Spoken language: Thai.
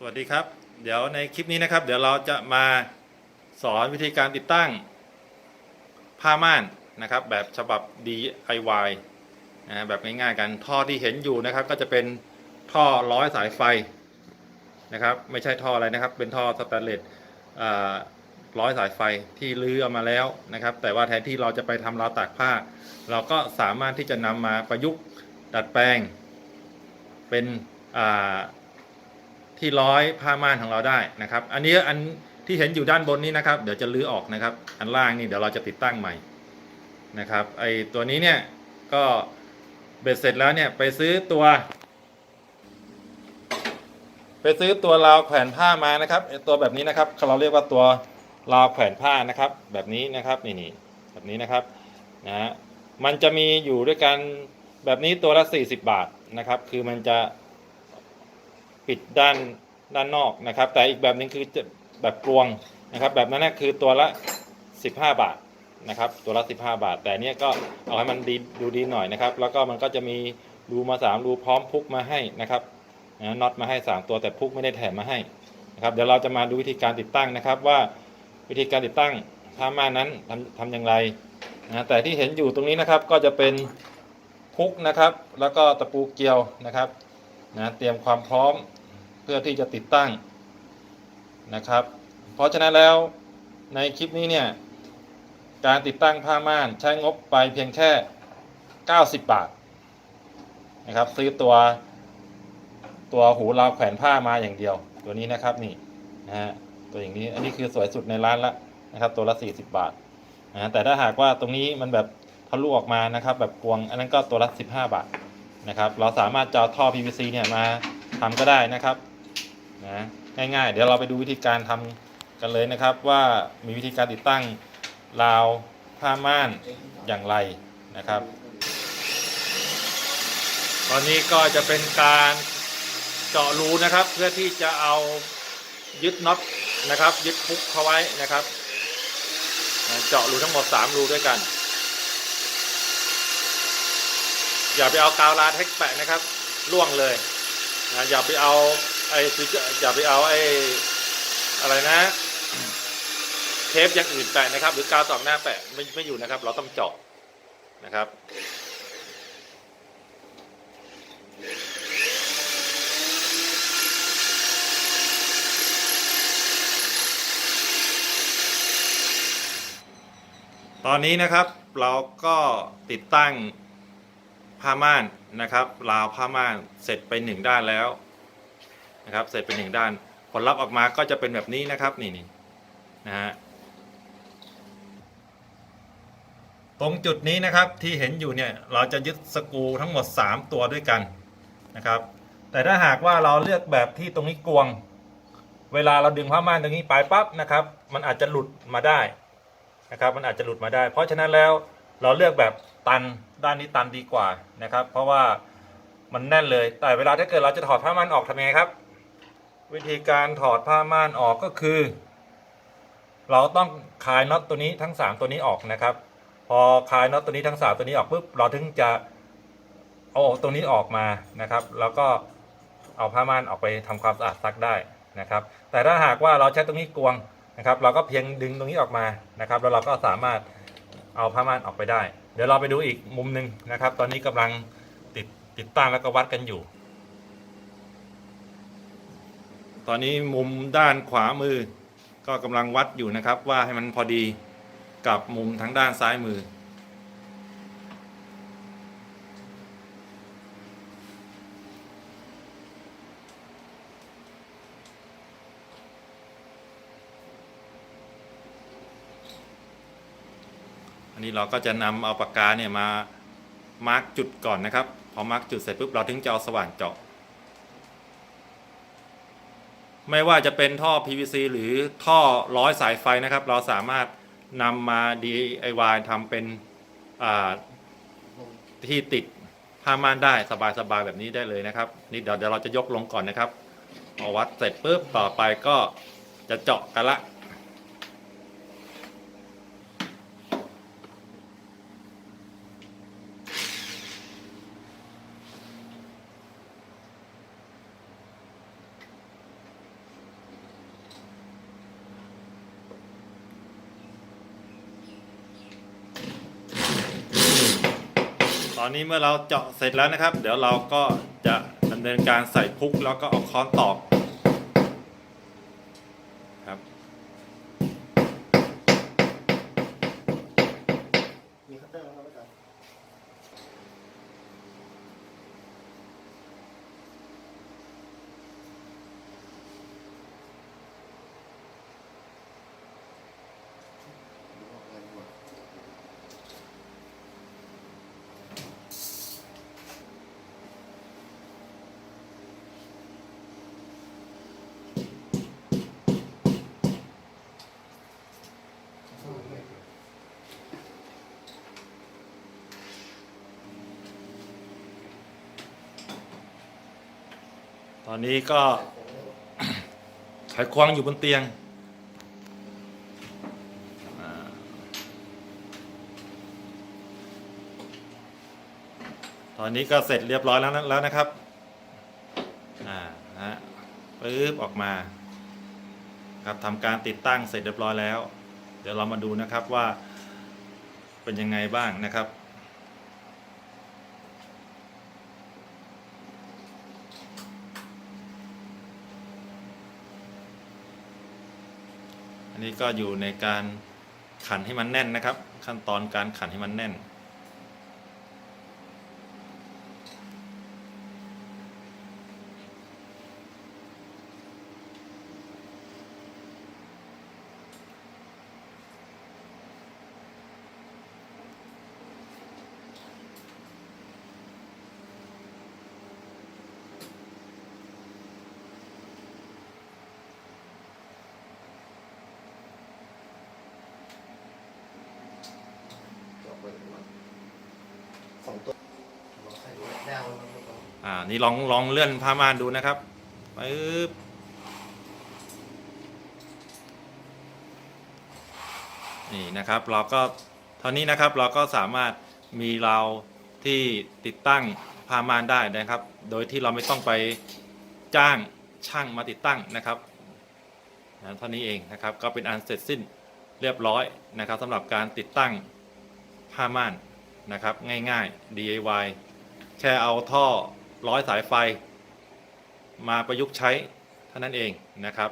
สวัสดีครับ เดี๋ยวในคลิปนี้นะครับ เดี๋ยวเราจะมาสอนวิธีการติดตั้งผ้าม่านนะครับ แบบฉบับ DIY นะแบบง่ายๆกันท่อที่เห็นอยู่นะครับ ก็จะเป็นท่อร้อยสายไฟนะครับ ไม่ใช่ท่ออะไรนะครับ เป็นท่อสแตนเลสอ่าร้อยสายไฟที่ลื้อเอามาแล้วนะครับ แต่ว่าแทนที่เราจะไปทำราวตากผ้า เราก็สามารถที่จะนำมาประยุกต์ดัดแปลงเป็นอ่า ที่ร้อยผ้าม่านของเราได้นะครับ อันนี้อันที่เห็นอยู่ด้านบนนี้นะครับ เดี๋ยวจะลื้อออกนะครับ อันล่างนี่เดี๋ยวเราจะติดตั้งใหม่นะครับ ไอตัวนี้เนี่ยก็เบ็ดเสร็จแล้วเนี่ยไปซื้อตัว ไปซื้อตัวราวแขวนผ้ามานะครับไอตัวแบบนี้นะครับเราเรียกว่าตัวราวแขวนผ้านะครับ แบบนี้นะครับนี่นี่แบบนี้นะครับนะฮะมันจะมีอยู่ด้วยกันแบบนี้ตัวละ40 บาทนะครับ คือมันจะ ปิดด้านด้านนอกนะครับ แต่อีกแบบนึงคือจะแบบกลวงนะครับ แบบนั้นนะคือตัวละ 15 บาทนะครับ ตัวละ 15 บาท แต่เนี้ยก็เอาให้มันดีดูดีหน่อยนะครับ แล้วก็มันก็จะมีรูมา 3 รูพร้อมพุกมาให้นะครับนะน็อตมาให้ 3 ตัวแต่พุกไม่ได้แถมมาให้นะครับ เดี๋ยวเราจะมาดูวิธีการติดตั้งนะครับว่าวิธีการติดตั้งผ้าม่านนั้นทำทำอย่างไรนะแต่ที่เห็นอยู่ตรงนี้นะครับก็จะเป็นพุกนะครับ แล้วก็ตะปูเกลียวนะครับนะเตรียมความพร้อม พื่อที่จะติดตั้งนะครับ เพราะฉะนั้นแล้วในคลิปนี้เนี่ยการติดตั้งผ้าม่านใช้งบไปเพียงแค่ 90 บาทนะครับ ซื้อตัวตัวหูราวแขวนผ้ามาอย่างเดียว ตัวนี้นะครับนี่นะฮะตัวอย่างนี้อันนี้คือสวยสุดในร้านละนะครับ ตัวละ 40 บาทนะแต่ถ้าหากว่าตรงนี้มันแบบทะลุออกมานะครับ แบบกวงอันนั้นก็ตัวละ 15 บาทนะครับ เราสามารถจะเอาท่อ PVC เนี่ยมาทำก็ได้นะครับ นะง่ายๆ เดี๋ยวเราไปดูวิธีการทำกันเลยนะครับ ว่ามีวิธีการติดตั้งราวผ้าม่านอย่างไรนะครับ ตอนนี้ก็จะเป็นการเจาะรูนะครับ เพื่อที่จะเอายึดน็อตนะครับ ยึดพุกเข้าไว้นะครับ เจาะรูทั้งหมด 3 รูด้วยกัน อย่าไปเอากาวลาเท็กซ์แปะนะครับล่วงเลยอย่าไปเอา ไอ้ฟิจออย่าไปเอาไอ้อะไรนะ เทปอย่างอื่นแปะนะครับ หรือกาวตอกหน้าแปะไม่ไม่อยู่นะครับ เราต้องเจาะนะครับตอนนี้นะครับเราก็ติดตั้งผ้าม่านนะครับราวผ้าม่านเสร็จไปหนึ่งด้านแล้ว นะครับเสร็จไปหนึ่งด้านผลลัพธ์ออกมาก็จะเป็นแบบนี้นะครับนี่นี่นะฮะตรงจุดนี้นะครับที่เห็นอยู่เนี่ยเราจะยึดสกูทั้งหมด 3 ตัวด้วยกันนะครับ แต่ถ้าหากว่าเราเลือกแบบที่ตรงนี้กวง เวลาเราดึงผ้าม่านตรงนี้ไปปั๊บนะครับ มันอาจจะหลุดมาได้นะครับ มันอาจจะหลุดมาได้ เพราะฉะนั้นแล้วเราเลือกแบบตันด้านนี้ตันดีกว่านะครับ เพราะว่ามันแน่นเลยแต่เวลาถ้าเกิดเราจะถอดผ้าม่านออกทำยังไงครับ วิธีการถอดผ้าม่านออกก็คือ เราต้องคลายน็อตตัวนี้ทั้ง 3 ตัวนี้ออกนะครับ พอคลายน็อตตัวนี้ทั้ง 3 ตัวนี้ออกปุ๊บเราถึงจะเอาตรงนี้ออกมานะครับ แล้วก็เอาผ้าม่านออกไปทำความสะอาดซักได้นะครับ แต่ถ้าหากว่าเราใช้ตรงนี้กวงนะครับ เราก็เพียงดึงตรงนี้ออกมานะครับ แล้วเราก็สามารถเอาผ้าม่านออกไปได้ เดี๋ยวเราไปดูอีกมุมหนึ่งนะครับ ตอนนี้กำลังติดติดตั้งแล้วก็วัดกันอยู่ ตอนนี้มุมด้านขวามือ ก็กำลังวัดอยู่นะครับ ว่าให้มันพอดีกับมุมทั้งด้านซ้ายมือ อันนี้เราก็จะนำเอาปากกาเนี่ยมามาร์กจุดก่อนนะครับ พอมาร์กจุดเสร็จปุ๊บเราถึงจะเอาสว่านเจาะ ไม่ว่าจะเป็นท่อ PVC หรือท่อร้อยสายไฟนะครับ เราสามารถนำมา DIY ทำเป็นที่ติดผ้าม่านได้สบายๆแบบนี้ได้เลยนะครับ นี่เดี๋ยวเดี๋ยวเราจะยกลงก่อนนะครับพอวัดเสร็จปุ๊บต่อไปก็จะเจาะกันละ อนนี้เมื่อเราเจาะเสร็จแล้วนะครับ เดี๋ยวเราก็จะดำเนินการใส่พุกแล้วก็เอาค้อนตอกครับ มีคัตเตอร์ครับอาจารย์ดูออกงานดีกว่า ตอนนี้ก็ไขควงอยู่บนเตียงตอนนี้ก็เสร็จเรียบร้อยแล้วนะแล้วนะครับ อ่านะฮะปึ๊บออกมา ครับทำการติดตั้งเสร็จเรียบร้อยแล้ว เดี๋ยวเรามาดูนะครับว่าเป็นยังไงบ้างนะครับ อันนี้ก็อยู่ในการขันให้มันแน่นนะครับ ขั้นตอนการขันให้มันแน่น เจาะไปเลยว่าสองตัวล อ่า นี่ลองลองเลื่อนผ้าม่านดูนะครับปึ๊บนี่นะครับเราก็เท่านี้นะครับเราก็สามารถมีเราที่ติดตั้งผ้าม่านได้นะครับ โดยที่เราไม่ต้องไปจ้างช่างมาติดตั้งนะครับนะเท่านี้เองนะครับก็เป็นอันเสร็จสิ้นเรียบร้อยนะครับสำหรับการติดตั้งผ้าม่านนะครับ ง่ายๆ DIY แค่เอาท่อร้อยสายไฟ มาประยุกต์ใช้เท่านั้นเองนะครับ